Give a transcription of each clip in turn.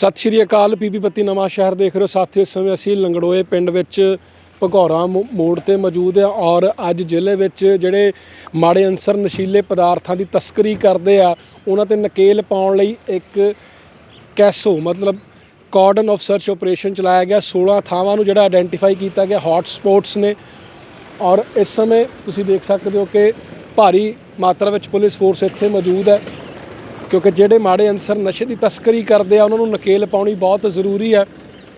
ਸਤਿ ਸ਼੍ਰੀ ਅਕਾਲ ਪੀਪੀ ਬੱਤੀ ਨਵਾਂ ਸ਼ਹਿਰ ਦੇਖ ਰਹੇ ਹੋ। ਸਾਥੀਓ, ਇਸ ਸਮੇਂ ਅਸੀਂ ਲੰਗੜੋਏ ਪਿੰਡ ਵਿੱਚ ਭਗੌਰਾ ਮੋੜ ਤੇ ਮੌਜੂਦ ਹਾਂ ਔਰ ਅੱਜ ਜ਼ਿਲ੍ਹੇ ਵਿੱਚ ਜਿਹੜੇ ਮਾੜੇ ਅਨਸਰ ਨਸ਼ੀਲੇ ਪਦਾਰਥਾਂ ਦੀ ਤਸਕਰੀ ਕਰਦੇ ਆ, ਉਹਨਾਂ ਤੇ ਨਕੇਲ ਪਾਉਣ ਲਈ ਇੱਕ ਕੈਸੋ, ਮਤਲਬ ਕਾਰਡਨ ਆਫ ਸਰਚ ਆਪਰੇਸ਼ਨ ਚਲਾਇਆ ਗਿਆ। 16 ਥਾਵਾਂ ਨੂੰ ਜਿਹੜਾ ਆਇਡੈਂਟੀਫਾਈ ਕੀਤਾ ਗਿਆ, ਹੌਟ ਸਪੌਟਸ ਨੇ। ਔਰ ਇਸ ਸਮੇਂ ਤੁਸੀਂ ਦੇਖ ਸਕਦੇ ਹੋ ਕਿ ਭਾਰੀ ਮਾਤਰਾ ਵਿੱਚ ਪੁਲਿਸ ਫੋਰਸ ਇੱਥੇ ਮੌਜੂਦ ਹੈ। ਕਿਉਂਕਿ ਜਿਹੜੇ ਮਾੜੇ ਅਨਸਰ ਨਸ਼ੇ ਦੀ ਤਸਕਰੀ ਕਰਦੇ ਆ, ਉਹਨਾਂ ਨੂੰ ਨਕੇਲ ਪਾਉਣੀ ਬਹੁਤ ਜ਼ਰੂਰੀ ਹੈ।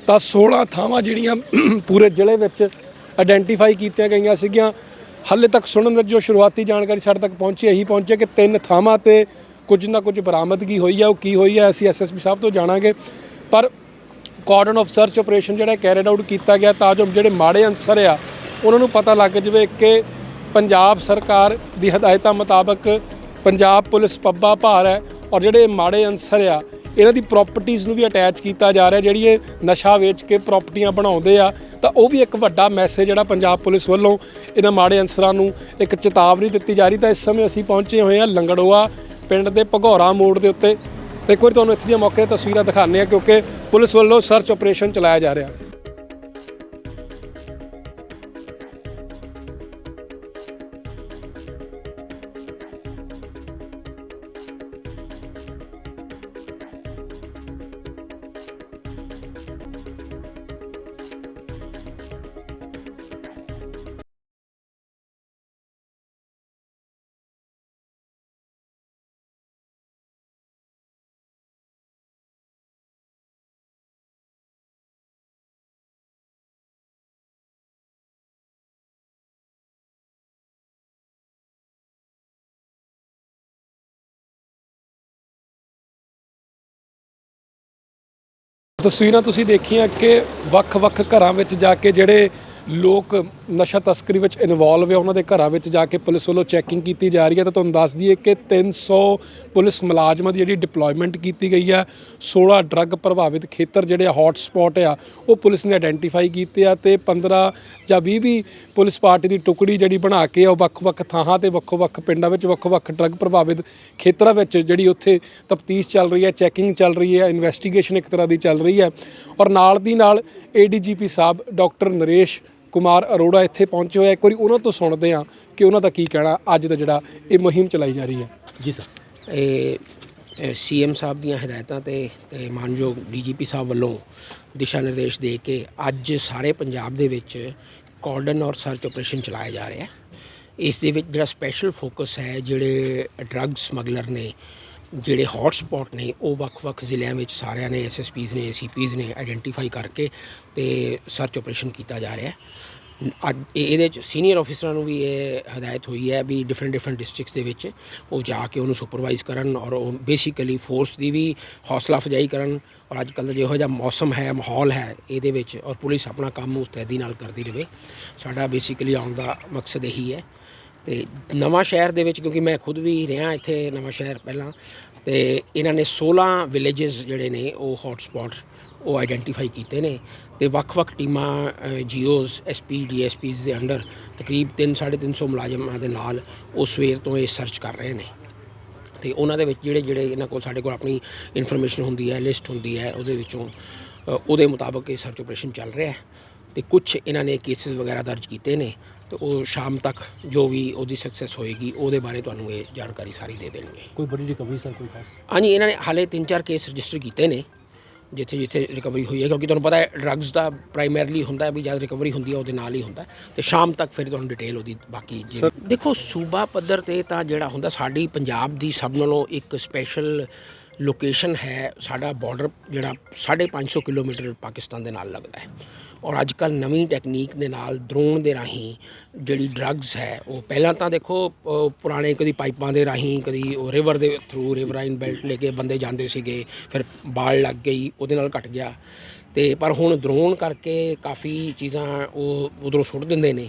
ਤਾਂ 16 ਥਾਵਾਂ ਜਿਹੜੀਆਂ ਪੂਰੇ ਜ਼ਿਲ੍ਹੇ ਵਿੱਚ ਆਇਡੈਂਟੀਫਾਈ ਕੀਤੀਆਂ ਗਈਆਂ ਸੀਗੀਆਂ। ਹਾਲੇ ਤੱਕ ਸੁਣਨ ਵਿੱਚ ਜੋ ਸ਼ੁਰੂਆਤੀ ਜਾਣਕਾਰੀ ਸਾਡੇ ਤੱਕ ਪਹੁੰਚੀ, ਇਹੀ ਪਹੁੰਚੀ ਕਿ ਤਿੰਨ ਥਾਵਾਂ ਤੇ ਕੁਝ ਨਾ ਕੁਝ ਬਰਾਮਦਗੀ ਹੋਈ ਹੈ ਉਹ ਕੀ ਹੋਈ ਹੈ ਅਸੀਂ ਐਸਐਸਪੀ ਸਾਹਿਬ ਤੋਂ ਜਾਣਾਂਗੇ। ਪਰ ਕਾਰਡਨ ਆਫ ਸਰਚ ਆਪਰੇਸ਼ਨ ਜਿਹੜਾ ਕੈਰੀਡ ਆਊਟ ਕੀਤਾ ਗਿਆ, ਤਾਂ ਜੋ ਜਿਹੜੇ ਮਾੜੇ ਅਨਸਰ ਆ, ਉਹਨਾਂ ਨੂੰ ਪਤਾ ਲੱਗ ਜਾਵੇ ਕਿ ਪੰਜਾਬ ਸਰਕਾਰ ਦੀ ਹਦਾਇਤਾਂ ਮੁਤਾਬਕ ਪੰਜਾਬ ਪੁਲਿਸ ਪੱਬਾ ਭਾਰ ਹੈ। ਔਰ ਜਿਹੜੇ ਮਾੜੇ ਅਨਸਰ ਆ, ਇਹਨਾਂ ਦੀ ਪ੍ਰਾਪਰਟੀਆਂ ਨੂੰ ਵੀ ਅਟੈਚ ਕੀਤਾ ਜਾ ਰਿਹਾ, ਜਿਹੜੀ ਇਹ ਨਸ਼ਾ ਵੇਚ ਕੇ ਪ੍ਰਾਪਰਟੀਆਂ ਬਣਾਉਂਦੇ ਆ, ਤਾਂ ਉਹ ਵੀ ਇੱਕ ਵੱਡਾ ਮੈਸੇਜ ਜਿਹੜਾ ਪੰਜਾਬ ਪੁਲਿਸ ਵੱਲੋਂ ਇਹਨਾਂ ਮਾੜੇ ਅਨਸਰਾਂ ਨੂੰ ਇੱਕ ਚੇਤਾਵਨੀ ਦਿੱਤੀ ਜਾ ਰਹੀ। ਤਾਂ ਇਸ ਸਮੇਂ ਅਸੀਂ ਪਹੁੰਚੇ ਹੋਏ ਹਾਂ ਲੰਗੜੋਆ ਪਿੰਡ ਦੇ ਭਗੌਰਾ ਮੋੜ ਦੇ ਉੱਤੇ। ਤੇ ਇੱਕ ਵਾਰੀ ਤੁਹਾਨੂੰ ਇੱਥੇ ਦੀਆਂ ਮੌਕੇ ਤਸਵੀਰਾਂ ਦਿਖਾਉਂਦੇ ਆ ਕਿਉਂਕਿ ਪੁਲਿਸ ਵੱਲੋਂ ਸਰਚ ਆਪਰੇਸ਼ਨ ਚਲਾਇਆ ਜਾ ਰਿਹਾ। ਤਸਵੀਰਾਂ ਤੁਸੀਂ ਦੇਖੀਆਂ ਕਿ ਵੱਖ-ਵੱਖ ਘਰਾਂ ਵਿੱਚ ਜਾ ਕੇ ਜਿਹੜੇ ਲੋਕ ਨਸ਼ਾ ਤਸਕਰੀ ਵਿੱਚ ਇਨਵੋਲਵ ਹੈ। ਉਹਨਾਂ ਦੇ ਘਰਾਂ ਵਿੱਚ ਜਾ ਕੇ ਪੁਲਿਸ ਵੱਲੋਂ ਚੈਕਿੰਗ ਕੀਤੀ ਜਾ ਰਹੀ ਹੈ ਤਾਂ ਤੁਹਾਨੂੰ ਦੱਸ ਦਈਏ ਕਿ 300 ਪੁਲਿਸ ਮੁਲਾਜ਼ਮਾਂ ਦੀ ਜਿਹੜੀ ਡਿਪਲੋਇਮੈਂਟ ਕੀਤੀ ਗਈ ਹੈ। 16 ਡਰੱਗ ਪ੍ਰਭਾਵਿਤ ਖੇਤਰ ਜਿਹੜੇ ਹੌਟ ਸਪੌਟ ਆ, ਉਹ ਪੁਲਿਸ ਨੇ ਆਇਡੈਂਟੀਫਾਈ ਕੀਤੇ ਆ ਤੇ 15 ਜਾਂ 20 ਵੀ ਪੁਲਿਸ ਪਾਰਟੀ ਦੀ ਟੁਕੜੀ ਜਿਹੜੀ ਬਣਾ ਕੇ ਉਹ ਵੱਖ-ਵੱਖ ਥਾਂ ਤੇ, ਵੱਖ-ਵੱਖ ਪਿੰਡਾਂ ਵਿੱਚ, ਵੱਖ-ਵੱਖ ਡਰੱਗ ਪ੍ਰਭਾਵਿਤ ਖੇਤਰਾਂ ਵਿੱਚ ਜਿਹੜੀ ਉੱਥੇ ਤਫਤੀਸ਼ ਚੱਲ ਰਹੀ ਹੈ ਚੈਕਿੰਗ ਚੱਲ ਰਹੀ ਹੈ ਇਨਵੈਸਟੀਗੇਸ਼ਨ ਇੱਕ ਤਰ੍ਹਾਂ ਦੀ ਚੱਲ ਰਹੀ ਹੈ। ਔਰ ਨਾਲ ਦੀ ਨਾਲ ਏਡੀਜੀਪੀ ਸਾਹਿਬ ਡਾਕਟਰ ਨਰੇਸ਼ ਕੁਮਾਰ ਅਰੋੜਾ ਇੱਥੇ ਪਹੁੰਚੇ ਹੋਏ ਆ। ਇੱਕ ਵਾਰੀ ਉਹਨਾਂ ਤੋਂ ਸੁਣਦੇ ਆ ਕਿ ਉਹਨਾਂ ਦਾ ਕੀ ਕਹਿਣਾ ਅੱਜ ਦਾ ਜਿਹੜਾ ਇਹ ਮੁਹਿੰਮ ਚਲਾਈ ਜਾ ਰਹੀ ਹੈ। ਜੀ ਸਰ। ਇਹ ਸੀਐਮ ਸਾਹਿਬ ਦੀਆਂ ਹਦਾਇਤਾਂ ਤੇ ਤੇ ਮਾਨਯੋਗ ਡੀਜੀਪੀ ਸਾਹਿਬ ਵੱਲੋਂ ਦਿਸ਼ਾ ਨਿਰਦੇਸ਼ ਦੇ ਕੇ ਅੱਜ ਸਾਰੇ ਪੰਜਾਬ ਦੇ ਵਿੱਚ ਕਾਰਡਨ ਔਰ ਸਰਚ ਆਪਰੇਸ਼ਨ ਚਲਾਇਆ ਜਾ ਰਿਹਾ ਹੈ। ਇਸ ਦੇ ਵਿੱਚ ਜਿਹੜਾ ਸਪੈਸ਼ਲ ਫੋਕਸ ਹੈ ਜਿਹੜੇ ਡਰੱਗ ਸਮਗਲਰ ਨੇ ਜਿਹੜੇ ਹੌਟ ਸਪੌਟ ਨੇ, ਉਹ ਵੱਖ-ਵੱਖ ਜ਼ਿਲ੍ਹਿਆਂ ਵਿੱਚ ਸਾਰਿਆਂ ਨੇ ਐਸਐਸਪੀਜ਼ ਨੇ ਸੀਪੀਜ਼ ਨੇ ਆਇਡੈਂਟੀਫਾਈ ਕਰਕੇ ਤੇ ਸਰਚ ਆਪਰੇਸ਼ਨ ਕੀਤਾ ਜਾ ਰਿਹਾ ਹੈ। ਅੱਜ ਇਹਦੇ ਚ ਸੀਨੀਅਰ ਅਫੀਸਰਾਂ ਨੂੰ ਵੀ ਇਹ ਹਦਾਇਤ ਹੋਈ ਹੈ ਵੀ ਡਿਫਰੈਂਟ ਡਿਫਰੈਂਟ ਡਿਸਟ੍ਰਿਕਟਸ ਦੇ ਵਿੱਚ ਉਹ ਜਾ ਕੇ ਉਹਨੂੰ ਸੁਪਰਵਾਈਜ਼ ਕਰਨ ਔਰ ਉਹ ਬੇਸਿਕਲੀ ਫੋਰਸ ਦੀ ਵੀ ਹੌਸਲਾ ਅਫਜ਼ਾਈ ਕਰਨ ਔਰ ਅੱਜ ਕੱਲ੍ਹ ਦਾ ਜਿਹੋ ਜਿਹਾ ਮੌਸਮ ਹੈ, ਮਾਹੌਲ ਹੈ, ਇਹਦੇ ਵਿੱਚ ਔਰ ਪੁਲਿਸ ਆਪਣਾ ਕੰਮ ਮੁਸਤੈਦੀ ਨਾਲ ਕਰਦੀ ਰਹੇ ਸਾਡਾ ਬੇਸਿਕਲੀ ਆਉਣ ਦਾ ਮਕਸਦ ਇਹੀ ਹੈ। ਤੇ ਨਵਾਂ ਸ਼ਹਿਰ ਦੇ ਵਿੱਚ, ਕਿਉਂਕਿ ਮੈਂ ਖੁਦ ਵੀ ਰਿਹਾ ਇੱਥੇ ਨਵਾਂ ਸ਼ਹਿਰ ਪਹਿਲਾਂ, ਤੇ ਇਹਨਾਂ ਨੇ 16 ਵਿਲੇजेस ਜਿਹੜੇ ਨੇ, ਉਹ ਹੌਟ ਉਹ ਆਈਡੈਂਟੀਫਾਈ ਕੀਤੇ ਨੇ ਤੇ ਵੱਖ-ਵੱਖ ਟੀਮਾਂ ਜੀਓਜ਼ ਐਸਪੀ ਡੀਐਸਪੀਜ਼ ਦੇ ਅੰਡਰ ਤਕਰੀਬ 3 350 ਮੁਲਾਜ਼ਮਾਂ ਦੇ ਨਾਲ ਉਹ ਸਵੇਰ ਤੋਂ ਇਹ ਸਰਚ ਕਰ ਰਹੇ ਨੇ। ਤੇ ਉਹਨਾਂ ਦੇ ਵਿੱਚ ਜਿਹੜੇ ਜਿਹੜੇ ਇਹਨਾਂ ਕੋਲ ਸਾਡੇ ਕੋਲ ਆਪਣੀ ਇਨਫੋਰਮੇਸ਼ਨ ਹੁੰਦੀ ਹੈ ਲਿਸਟ ਹੁੰਦੀ ਹੈ, ਉਹਦੇ ਵਿੱਚੋਂ ਉਹਦੇ ਮੁਤਾਬਕ ਇਹ ਸਰਚ ਆਪਰੇਸ਼ਨ ਚੱਲ ਰਿਹਾ ਹੈ। ਤੇ ਕੁਝ ਇਹਨਾਂ ਨੇ ਕੇਸਿਸ ਵਗੈਰਾ ਦਰਜ ਕੀਤੇ ਨੇ। ਤੇ ਉਹ ਸ਼ਾਮ ਤੱਕ ਜੋ ਵੀ ਉਹਦੀ ਸਕਸੈਸ ਹੋਏਗੀ ਉਹਦੇ ਬਾਰੇ ਤੁਹਾਨੂੰ ਇਹ ਜਾਣਕਾਰੀ ਸਾਰੀ ਦੇ ਦੇਣਗੇ। ਕੋਈ ਬੜੀ ਰਿਕਵਰੀ ਸਰ ਕੋਈ ਖਾਸ? ਹਾਂਜੀ ਇਹਨਾਂ ਨੇ ਹਾਲੇ 3-4 ਕੇਸ ਰਜਿਸਟਰ ਕੀਤੇ ਨੇ ਜਿੱਥੇ ਜਿੱਥੇ ਰਿਕਵਰੀ ਹੋਈ ਹੈ ਕਿਉਂਕਿ ਤੁਹਾਨੂੰ ਪਤਾ ਹੈ ਡਰੱਗਸ ਦਾ ਪ੍ਰਾਇਮਰਲੀ ਹੁੰਦਾ ਹੈ ਵੀ ਜਦ ਰਿਕਵਰੀ ਹੁੰਦੀ ਹੈ ਉਹਦੇ ਨਾਲ ਹੀ ਹੁੰਦਾ ਤੇ ਸ਼ਾਮ ਤੱਕ ਫਿਰ ਤੁਹਾਨੂੰ ਡਿਟੇਲ ਉਹਦੀ ਬਾਕੀ ਦੇਖੋ ਸੂਬਾ ਪੱਧਰ ਤੇ ਤਾਂ ਜਿਹੜਾ ਹੁੰਦਾ ਸਾਡੀ ਪੰਜਾਬ ਦੀ ਸਭ ਨਾਲੋਂ ਇੱਕ ਸਪੈਸ਼ਲ ਲੋਕੇਸ਼ਨ ਹੈ, ਸਾਡਾ ਬਾਰਡਰ ਜਿਹੜਾ 550 ਕਿਲੋਮੀਟਰ ਪਾਕਿਸਤਾਨ ਦੇ ਨਾਲ ਲੱਗਦਾ ਹੈ। ਔਰ ਅੱਜ ਕੱਲ ਨਵੀਂ ਟੈਕਨੀਕ ਦੇ ਨਾਲ ਡਰੋਨ ਦੇ ਰਾਹੀਂ ਜਿਹੜੀ ਡਰੱਗਸ ਹੈ, ਉਹ ਪਹਿਲਾਂ ਤਾਂ ਦੇਖੋ ਪੁਰਾਣੇ ਕਦੀ ਪਾਈਪਾਂ ਦੇ ਰਾਹੀਂ, ਕਦੀ ਉਹ ਰਿਵਰ ਦੇ ਥਰੂ ਰਿਵਰਾਈਨ ਬੈਲਟ ਲੈ ਕੇ ਬੰਦੇ ਜਾਂਦੇ ਸੀਗੇ, ਫਿਰ ਬਾਲ ਲੱਗ ਗਈ, ਉਹਦੇ ਨਾਲ ਘਟ ਗਿਆ। ਤੇ ਪਰ ਹੁਣ ਡਰੋਨ ਕਰਕੇ ਕਾਫੀ ਚੀਜ਼ਾਂ ਉਹ ਉਧਰੋਂ ਸੁੱਟ ਦਿੰਦੇ ਨੇ।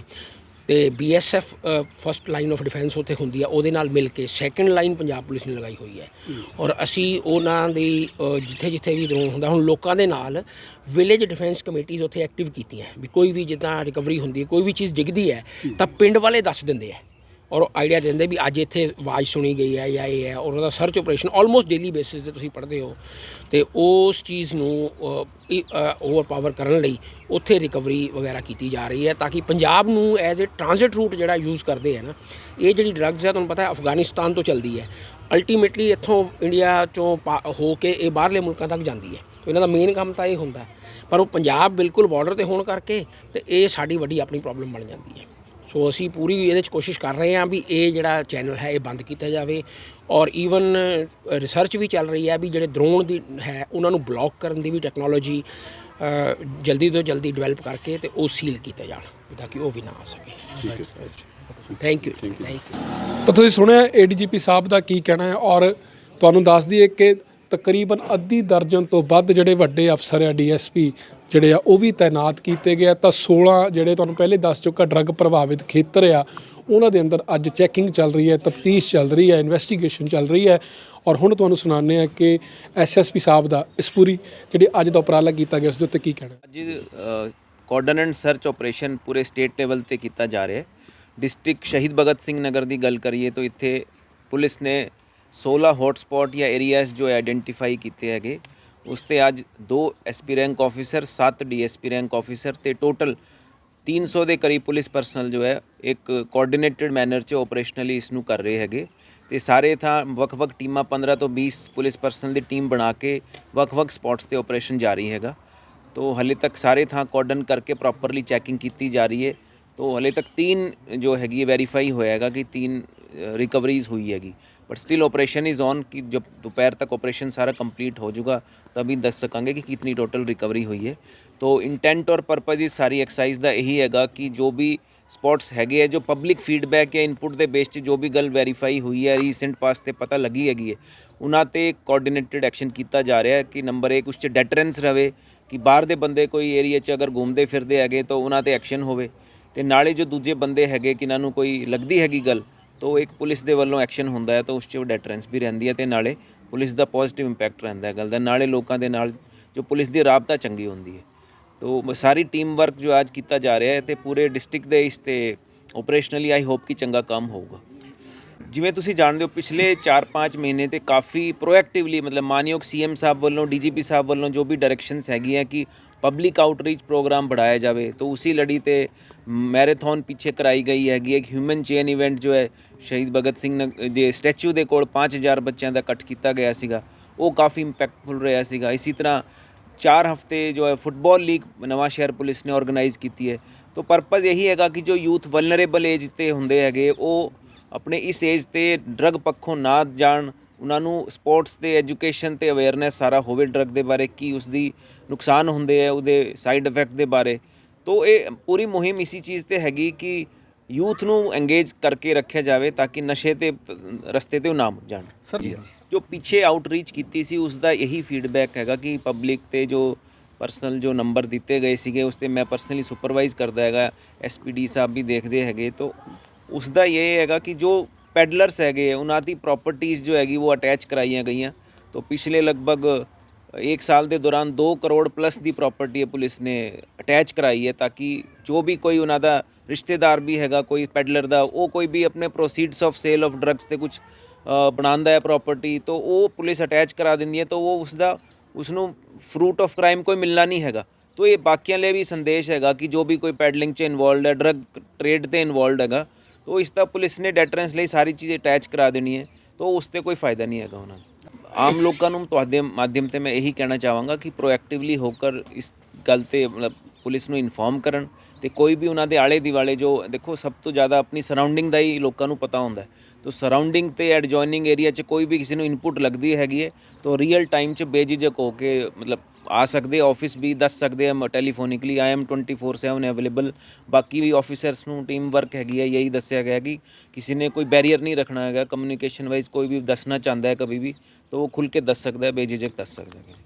ਤੇ BSF first line of defence ਉੱਥੇ ਹੁੰਦੀ ਆ ਉਹਦੇ ਨਾਲ ਮਿਲ ਕੇ ਸੈਕੰਡ ਲਾਈਨ ਪੰਜਾਬ ਪੁਲਿਸ ਨੇ ਲਗਾਈ ਹੋਈ ਹੈ। ਔਰ ਅਸੀਂ ਉਹਨਾਂ ਦੀ ਜਿੱਥੇ ਜਿੱਥੇ ਵੀ ਡਰੋਨ ਹੁੰਦਾ ਹੁਣ ਲੋਕਾਂ ਦੇ ਨਾਲ ਵਿਲੇਜ ਡਿਫੈਂਸ ਕਮੇਟੀਆਂ ਉੱਥੇ ਐਕਟਿਵ ਕੀਤੀਆਂ। ਵੀ ਕੋਈ ਵੀ ਜਿੱਦਾਂ ਰਿਕਵਰੀ ਹੁੰਦੀ ਹੈ ਕੋਈ ਵੀ ਚੀਜ਼ ਡਿੱਗਦੀ ਹੈ ਤਾਂ ਪਿੰਡ ਵਾਲੇ ਦੱਸ ਦਿੰਦੇ ਆ ਔਰ ਆਈਡੀਆ ਦਿੰਦੇ ਵੀ ਅੱਜ ਇੱਥੇ ਆਵਾਜ਼ ਸੁਣੀ ਗਈ ਹੈ ਜਾਂ ਇਹ ਹੈ, ਔਰ ਉਹਦਾ search operation almost daily basis ਤੇ ਤੁਸੀਂ ਪੜ੍ਹਦੇ ਹੋ। ਤੇ ਉਸ ਚੀਜ਼ ਨੂੰ ਓਵਰ ਪਾਵਰ ਕਰਨ ਲਈ ਉੱਥੇ ਰਿਕਵਰੀ ਵਗੈਰਾ ਕੀਤੀ ਜਾ ਰਹੀ ਹੈ ਤਾਂ ਕਿ ਪੰਜਾਬ ਨੂੰ ਐਜ਼ ਅ ਟ੍ਰਾਂਜ਼ਿਟ ਰੂਟ ਜਿਹੜਾ ਯੂਜ਼ ਕਰਦੇ ਹੈ ਨਾ, ਇਹ ਜਿਹੜੀ ਡਰੱਗਸ ਹੈ ਤੁਹਾਨੂੰ ਪਤਾ ਹੈ, ਅਫਗਾਨਿਸਤਾਨ ਤੋਂ ਚੱਲਦੀ ਹੈ। ਅਲਟੀਮੇਟਲੀ ਇੱਥੋਂ ਇੰਡੀਆ ਚੋਂ ਪਾ- ਹੋ ਕੇ ਇਹ ਬਾਹਰਲੇ ਮੁਲਕਾਂ ਤੱਕ ਜਾਂਦੀ ਹੈ। ਇਹਨਾਂ ਦਾ ਮੇਨ ਕੰਮ ਤਾਂ ਇਹ ਹੁੰਦਾ ਪਰ ਉਹ ਪੰਜਾਬ ਬਿਲਕੁਲ ਬਾਰਡਰ ਤੇ ਹੋਣ ਕਰਕੇ ਤੇ ਇਹ ਸਾਡੀ ਵੱਡੀ ਆਪਣੀ ਪ੍ਰੋਬਲਮ ਬਣ ਜਾਂਦੀ ਹੈ। ਸੋ ਅਸੀਂ ਪੂਰੀ ਇਹਦੇ ਚ ਕੋਸ਼ਿਸ਼ ਕਰ ਰਹੇ ਹਾਂ ਵੀ ਇਹ ਜਿਹੜਾ ਚੈਨਲ ਹੈ ਇਹ ਬੰਦ ਕੀਤਾ ਜਾਵੇ ਔਰ ਈਵਨ ਰਿਸਰਚ ਵੀ ਚੱਲ ਰਹੀ ਹੈ ਵੀ ਜਿਹੜੇ ਡਰੋਨ ਦੀ ਹੈ ਉਹਨਾਂ ਨੂੰ ਬਲੌਕ ਕਰਨ ਦੀ ਵੀ ਟੈਕਨੋਲੋਜੀ ਜਲਦੀ ਤੋਂ ਜਲਦੀ ਡਿਵੈਲਪ ਕਰਕੇ ਤੇ ਉਹ ਸੀਲ ਕੀਤੇ ਜਾਣ ਤਾਂ ਕਿ ਉਹ ਵੀ ਨਾ ਆ ਸਕੇ। ਥੈਂਕ ਯੂ ਥੈਂਕ ਯੂ ਤਾਂ ਤੁਸੀਂ ਸੁਣਿਆ ਏਡੀਜੀਪੀ ਸਾਹਿਬ ਦਾ ਕੀ ਕਹਿਣਾ ਹੈ ਔਰ ਤੁਹਾਨੂੰ ਦੱਸ ਦਈਏ ਕਿ ਤਕਰੀਬਨ ਅੱਧੀ ਦਰਜਨ ਤੋਂ ਵੱਧ ਜਿਹੜੇ ਵੱਡੇ ਅਫਸਰ ਆ ਡੀਐਸਪੀ ਜਿਹੜੇ ਆ, ਉਹ ਵੀ ਤਾਇਨਾਤ ਕੀਤੇ ਗਏ ਆ। ਤਾਂ 16 ਜਿਹੜੇ ਤੁਹਾਨੂੰ ਪਹਿਲੇ ਦੱਸ ਚੁੱਕਾ ਡਰੱਗ ਪ੍ਰਭਾਵਿਤ ਖੇਤਰ ਆ, ਉਹਨਾਂ ਦੇ ਅੰਦਰ ਅੱਜ ਚੈਕਿੰਗ ਚੱਲ ਰਹੀ ਹੈ, ਤਫਤੀਸ਼ ਚੱਲ ਰਹੀ ਹੈ, ਇਨਵੈਸਟੀਗੇਸ਼ਨ ਚੱਲ ਰਹੀ ਹੈ। ਔਰ ਹੁਣ ਤੁਹਾਨੂੰ ਸੁਣਾਉਂਦੇ ਆ ਕਿ ਐਸਐਸਪੀ ਸਾਹਿਬ ਦਾ ਇਸ ਪੂਰੀ ਜਿਹੜੀ ਅੱਜ ਦਾ ਉਪਰਾਲਾ ਕੀਤਾ ਗਿਆ, ਉਸ ਦੇ ਉੱਤੇ ਕੀ ਕਹਿਣਾ ਅੱਜ ਕੋਰਡਨ ਸਰਚ ਆਪਰੇਸ਼ਨ ਪੂਰੇ ਸਟੇਟ ਲੈਵਲ ਤੇ ਕੀਤਾ ਜਾ ਰਿਹਾ ਹੈ। ਡਿਸਟ੍ਰਿਕਟ ਸ਼ਹੀਦ ਭਗਤ ਸਿੰਘ ਨਗਰ ਦੀ ਗੱਲ ਕਰੀਏ ਤਾਂ ਇੱਥੇ ਪੁਲਿਸ ਨੇ 16 ਹੌਟਸਪੌਟ ਜਾਂ ਏਰੀਆਜ਼ ਜੋ ਆਈਡੈਂਟੀਫਾਈ ਕੀਤੇ ਹੈਗੇ, ਉਸ ਤੇ ਅੱਜ 2 SP rank officer 7 DSP rank officer ਤੇ ਟੋਟਲ 300 ਦੇ ਕਰੀਬ ਪੁਲਿਸ ਪਰਸਨਲ ਜੋ ਹੈ, ਇੱਕ ਕੋਆਰਡੀਨੇਟਡ ਮੈਨਰ 'ਚ ਆਪਰੇਸ਼ਨਲੀ ਇਸ ਨੂੰ ਕਰ ਰਹੇ ਹੈਗੇ। ਤੇ ਸਾਰੇ ਥਾਂ ਵੱਖ-ਵੱਖ ਟੀਮਾਂ 15 ਤੋਂ 20 ਪੁਲਿਸ ਪਰਸਨਲ ਦੀ ਟੀਮ ਬਣਾ ਕੇ ਵੱਖ-ਵੱਖ ਸਪੌਟਸ ਤੇ ਆਪਰੇਸ਼ਨ ਜਾਰੀ ਹੈਗਾ। ਤੋ ਹਲੇ ਤੱਕ ਸਾਰੇ ਥਾਂ ਕੋਆਰਡਨ ਕਰਕੇ ਪ੍ਰੋਪਰਲੀ ਚੈਕਿੰਗ ਕੀਤੀ ਜਾ ਰਹੀ ਹੈ। ਤੋ ਹਲੇ ਤੱਕ 3 ਜੋ ਹੈਗੀ ਵੈਰੀਫਾਈ ਹੋਇਆ ਹੈਗਾ ਕਿ ਤਿੰਨ ਰਿਕਵਰੀਜ਼ ਹੋਈ ਹੈਗੀ। but still operation is on कि जब दोपहर तक ऑपरेशन सारा कंप्लीट हो जाएगा तभी दस सकांगे कि कितनी टोटल रिकवरी हुई है तो इंटेंट और पर्पज़ इस सारी एक्सरसाइज ਦਾ ਇਹੀ ਹੈਗਾ ਕਿ ਜੋ ਵੀ ਸਪੌਟਸ ਹੈਗੇ ਹੈ ਜੋ ਪਬਲਿਕ ਫੀਡਬੈਕ ਜਾਂ ਇਨਪੁਟ ਦੇ ਬੇਸ 'ਚ ਜੋ ਵੀ ਗੱਲ ਵੈਰੀਫਾਈ ਹੋਈ ਹੈ ਰੀਸੈਂਟ ਪਾਸ ਤੇ ਪਤਾ ਲੱਗੀ ਹੈਗੀ ਹੈ ਉਹਨਾਂ ਤੇ ਕੋਆਰਡੀਨੇਟਡ ਐਕਸ਼ਨ ਕੀਤਾ ਜਾ ਰਿਹਾ ਹੈ ਕਿ ਨੰਬਰ 1 ਉਸ 'ਚ ਡੈਟਰੈਂਸ ਰਵੇ ਕਿ ਬਾਹਰ ਦੇ ਬੰਦੇ ਕੋਈ ਏਰੀਆ 'ਚ ਅਗਰ ਘੁੰਮਦੇ ਫਿਰਦੇ ਹੈਗੇ ਤਾਂ ਉਹਨਾਂ ਤੇ ਐਕਸ਼ਨ ਹੋਵੇ ਤੇ ਨਾਲੇ ਜੋ ਦੂਜੇ ਬੰਦੇ ਹੈਗੇ ਕਿ ਇਹਨਾਂ ਨੂੰ ਕੋਈ ਲੱਗਦੀ ਹੈਗੀ ਗੱਲ ਤਾਂ ਇੱਕ ਪੁਲਿਸ ਦੇ ਵੱਲੋਂ ਐਕਸ਼ਨ ਹੁੰਦਾ ਹੈ ਤਾਂ ਉਸ 'ਚ ਡੈਟਰੈਂਸ ਵੀ ਰਹਿੰਦੀ ਹੈ ਤੇ ਨਾਲੇ ਪੁਲਿਸ ਦਾ ਪੋਜ਼ਿਟਿਵ ਇੰਪੈਕਟ ਰਹਿੰਦਾ ਹੈ ਗੱਲ ਦਾ। ਨਾਲੇ ਲੋਕਾਂ ਦੇ ਨਾਲ ਜੋ ਪੁਲਿਸ ਦੀ ਰਾਬਤਾ ਚੰਗੀ ਹੁੰਦੀ ਹੈ। ਤੋ ਸਾਰੀ ਟੀਮ ਵਰਕ ਜੋ ਅੱਜ ਕੀਤਾ ਜਾ ਰਿਹਾ ਹੈ ਤੇ ਪੂਰੇ ਡਿਸਟ੍ਰਿਕਟ ਦੇ ਇਸ ਤੇ ਆਪਰੇਸ਼ਨਲੀ ਆਈ ਹੋਪ ਕਿ ਚੰਗਾ ਕੰਮ ਹੋਊਗਾ। ਜਿਵੇਂ ਤੁਸੀਂ ਜਾਣਦੇ ਹੋ, ਪਿਛਲੇ 4-5 ਮਹੀਨੇ ਤੇ ਕਾਫੀ ਪ੍ਰੋਐਕਟਿਵਲੀ ਮਤਲਬ ਮਾਨਯੋਗ ਸੀਐਮ ਸਾਹਿਬ ਵੱਲੋਂ ਡੀਜੀਪੀ ਸਾਹਿਬ ਵੱਲੋਂ ਜੋ ਵੀ ਡਾਇਰੈਕਸ਼ਨਸ ਹੈਗੀਆਂ ਕਿ ਪਬਲਿਕ ਆਊਟਰੀਚ ਪ੍ਰੋਗਰਾਮ बढ़ाया ਜਾਵੇ, ਤਾਂ उसी ਲੜੀ ਤੇ ਮੈਰਾਥਨ ਪਿੱਛੇ ਕਰਾਈ ਗਈ ਹੈਗੀ ਇੱਕ ਹਿਊਮਨ ਚੇਨ ਇਵੈਂਟ ਜੋ ਹੈ, ਸ਼ਹੀਦ ਭਗਤ ਸਿੰਘ ਦੇ ਸਟੈਚੂ ਦੇ ਕੋਲ 5000 ਬੱਚਿਆਂ ਦਾ ਇਕੱਠ ਕੀਤਾ ਗਿਆ ਸੀਗਾ, ਉਹ ਕਾਫੀ ਇੰਪੈਕਟਫੁਲ ਰਿਹਾ ਸੀਗਾ। ਇਸੇ ਤਰ੍ਹਾਂ ਚਾਰ ਹਫ਼ਤੇ ਜੋ ਹੈ ਫੁੱਟਬਾਲ ਲੀਗ ਨਵਾਂ ਸ਼ਹਿਰ ਪੁਲਿਸ ਨੇ ਆਰਗੇਨਾਈਜ਼ ਕੀਤੀ ਹੈ, ਤੋ ਪਰਪਸ ਇਹੀ ਹੈਗਾ ਕਿ ਜੋ ਯੂਥ ਵਲਨਰੇਬਲ ਏਜ ਤੇ ਹੁੰਦੇ ਹੈਗੇ, ਉਹ ਆਪਣੇ ਇਸ ਏਜ ਤੇ ਡਰਗ ਪੱਖੋਂ ਨਾ ਜਾਣ ਉਹਨਾਂ ਨੂੰ ਸਪੋਰਟਸ ਤੇ ਐਜੂਕੇਸ਼ਨ ਤੇ ਅਵੇਅਰਨੈਸ ਸਾਰਾ ਹੋਵੇ ਡਰਗ ਦੇ ਬਾਰੇ ਕੀ ਉਸ ਦੀ ਨੁਕਸਾਨ ਹੁੰਦੇ ਆ ਉਹਦੇ ਸਾਈਡ ਇਫੈਕਟ ਦੇ ਬਾਰੇ। ਤੋਂ ਇਹ ਪੂਰੀ ਮੁਹਿੰਮ ਇਸੀ ਚੀਜ਼ ਤੇ ਹੈਗੀ ਕਿ ਯੂਥ ਨੂੰ ਐਂਗੇਜ ਕਰਕੇ ਰੱਖਿਆ ਜਾਵੇ ਤਾਂ ਕਿ ਨਸ਼ੇ ਤੇ ਰਸਤੇ ਤੇ ਉਹ ਨਾ ਜਾਣ। ਸਰ ਜੋ ਪਿੱਛੇ ਆਊਟਰੀਚ ਕੀਤੀ ਸੀ ਉਸ ਦਾ ਇਹੀ ਫੀਡਬੈਕ ਹੈਗਾ ਕਿ ਪਬਲਿਕ ਤੇ ਜੋ ਪਰਸਨਲ ਜੋ ਨੰਬਰ ਦਿੱਤੇ ਗਏ ਸੀਗੇ ਉਸ ਤੇ ਮੈਂ ਪਰਸਨਲੀ ਸੁਪਰਵਾਈਜ਼ ਕਰਦਾ ਹੈਗਾ। ਐਸਪੀਡੀ ਸਾਹਿਬ ਵੀ ਦੇਖਦੇ ਹੈਗੇ ਤੋਂ ਉਸ ਦਾ ਇਹ ਹੈਗਾ ਕਿ ਜੋ ਪੈਡਲਰਸ ਹੈਗੇ ਉਹਨਾਂ ਦੀ ਪ੍ਰਾਪਰਟੀਆਂ ਜੋ ਹੈਗੀ ਉਹ ਅਟੈਚ ਕਰਾਈਆਂ ਗਈਆਂ। ਤੋਂ ਪਿਛਲੇ ਲਗਭਗ ਇੱਕ ਸਾਲ ਦੇ ਦੌਰਾਨ 2 ਕਰੋੜ ਪਲੱਸ ਦੀ ਪ੍ਰਾਪਰਟੀ ਹੈ ਪੁਲਿਸ ਨੇ ਅਟੈਚ ਕਰਾਈ ਹੈ ਤਾਂ ਕਿ ਜੋ ਵੀ ਕੋਈ ਉਹਨਾਂ ਦਾ ਰਿਸ਼ਤੇਦਾਰ ਵੀ ਹੈਗਾ, ਕੋਈ ਪੈਡਲਰ ਦਾ, ਉਹ ਕੋਈ ਵੀ ਆਪਣੇ proceeds of sale of drugs ਤੇ ਕੁਝ ਬਣਾਉਂਦਾ ਹੈ ਪ੍ਰਾਪਰਟੀ ਤਾਂ ਉਹ ਪੁਲਿਸ ਅਟੈਚ ਕਰਾ ਦਿੰਦੀ ਹੈ, ਤਾਂ ਉਹ ਉਸ ਦਾ ਉਸ ਨੂੰ ਫਰੂਟ ਆਫ ਕ੍ਰਾਈਮ ਕੋਈ ਮਿਲਣਾ ਨਹੀਂ ਹੈਗਾ। ਤਾਂ ਇਹ ਬਾਕੀਆਂ ਲਈ ਵੀ ਸੰਦੇਸ਼ ਹੈਗਾ ਕਿ ਜੋ ਵੀ ਕੋਈ ਪੈਡਲਿੰਗ 'ਚ ਇਨਵੋਲਡ ਹੈ ਡਰੱਗ ਟ੍ਰੇਡ ਤੇ ਇਨਵੋਲਡ ਹੈਗਾ ਤਾਂ ਇਸ ਦਾ ਪੁਲਿਸ ਨੇ ਡੈਟਰੈਂਸ ਲਈ ਸਾਰੀ ਚੀਜ਼ ਅਟੈਚ ਕਰਾ ਦੇਣੀ ਹੈ। ਤਾਂ ਉਸ ਤੇ ਕੋਈ ਫਾਇਦਾ ਨਹੀਂ ਹੈਗਾ ਉਹਨਾਂ ਨੂੰ। ਆਮ ਲੋਕਾਂ ਨੂੰ ਤੁਹਾਡੇ ਮਾਧਿਅਮ ਤੇ ਮੈਂ ਇਹੀ ਕਹਿਣਾ ਚਾਹਾਂਗਾ ਕਿ ਪ੍ਰੋਐਕਟਿਵਲੀ ਹੋਕਰ ਇਸ ਗੱਲ ਤੇ ਮਤਲਬ ਪੁਲਿਸ ਨੂੰ ਇਨਫੋਰਮ ਕਰਨ ਤੇ ਕੋਈ ਵੀ ਉਹਨਾਂ ਦੇ ਆਲੇ ਦਿਵਾਲੇ ਜੋ ਦੇਖੋ ਸਭ ਤੋਂ ਜ਼ਿਆਦਾ ਆਪਣੀ ਸਰਾਊਂਡਿੰਗ ਦਾ ਹੀ ਲੋਕਾਂ ਨੂੰ ਪਤਾ ਹੁੰਦਾ ਹੈ। ਤੋ ਸਰਾਊਂਡਿੰਗ ਤੇ ਐਡਜੋਇਨਿੰਗ ਏਰੀਆ 'ਚ ਕੋਈ ਵੀ ਕਿਸੇ ਨੂੰ ਇਨਪੁਟ ਲੱਗਦੀ ਹੈਗੀ ਹੈ, ਤੋ ਰੀਅਲ ਟਾਈਮ 'ਚ ਬੇਝਿਜਕ ਹੋ ਕੇ ਮਤਲਬ ਆ ਸਕਦੇ ਆਫਿਸ ਵੀ ਦੱਸ ਸਕਦੇ ਆ ਟੈਲੀਫੋਨਿਕਲੀ ਆਈ ਐਮ 24/7 ਅਵੇਲੇਬਲ ਬਾਕੀ ਵੀ ਆਫੀਸਰਸ ਨੂੰ ਟੀਮ ਵਰਕ ਹੈਗੀ ਹੈ ਯਹੀ ਦੱਸਿਆ ਗਿਆ ਕਿ ਕਿਸੇ ਨੇ ਕੋਈ ਬੈਰੀਅਰ ਨਹੀਂ ਰੱਖਣਾ ਹੈਗਾ। ਕਮਿਊਨੀਕੇਸ਼ਨ ਵਾਈਜ਼ ਕੋਈ ਵੀ ਦੱਸਣਾ ਚਾਹੁੰਦਾ ਹੈ ਕभी ਵੀ, ਤਾਂ ਉਹ ਖੁੱਲ ਕੇ ਦੱਸ ਸਕਦਾ ਹੈ, ਬੇਝਿਜਕ ਦੱਸ ਸਕਦਾ ਹੈ।